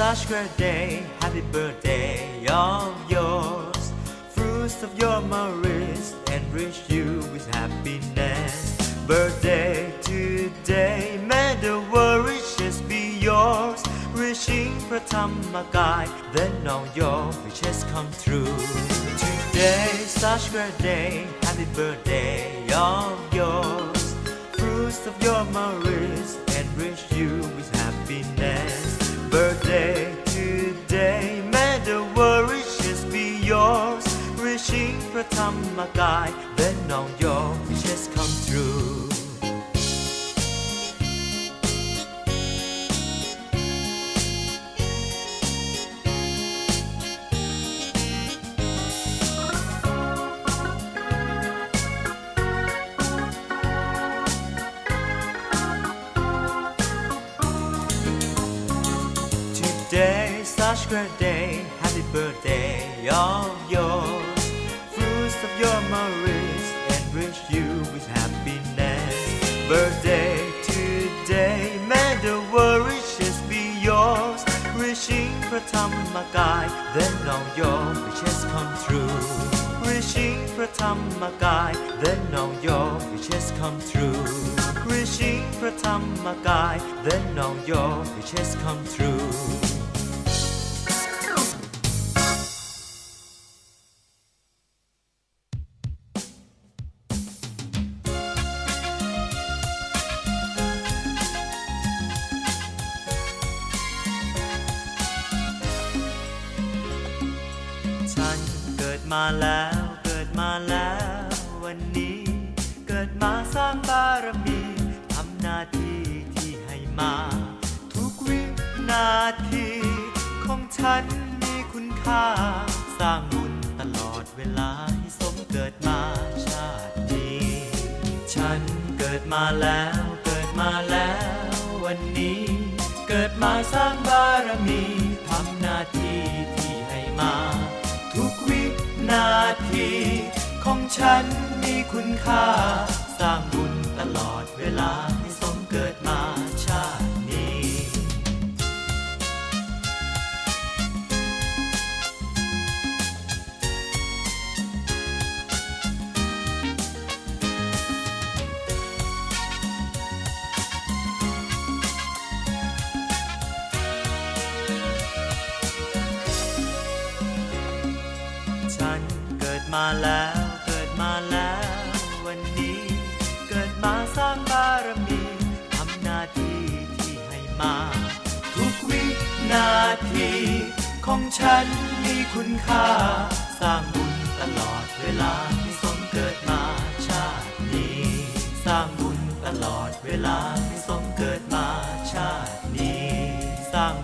such great day, happy birthday of yours. Fruits of your memories enrich you with happiness. Birthday today, may the world riches be yours. Reaching Pratamakai, then all your wishes come true. Today, such great day, happy birthday of yours. Fruits of your memories ระธรรมกาย then all your wishes come true. Today, such great day, happy birthday of yours. of your memories wish you with happiness. Birthday today, may the wishes be yours. Wishing Pratam Makai, then all your wishes come true. Wishing Pratam Makai, then all your wishes come true. Wishing Pratam Makai, then all your wishes come true. ฉันเกิดมาแล้วเกิดมาแล้ววันนี้ เกิดมาสร้างบารมีทำหน้าที่ที่ให้มา ทุกวินาทีของฉันมีคุณค่า สร้างบุญตลอดเวลาให้สมเกิดมาชาตินี้ ฉันเกิดมาแล้วเกิดมาแล้ววันนี้ เกิดมาสร้างบารมี นาทีของฉันมีคุณค่า สร้างบุญตลอดเวลาันเกิดมาแล้วเกิดมาแล้ว วันนี้ เกิดมาสร้างบารมีทำหน้าที่ที่ให้มา ทุกวินาทีของฉันมีคุณค่า สร้างบุญตลอดเวลาที่สมเกิดมาชาตินี้ สร้างบุญตลอดเวลาที่สมเกิดมาชาตินี้ สร้าง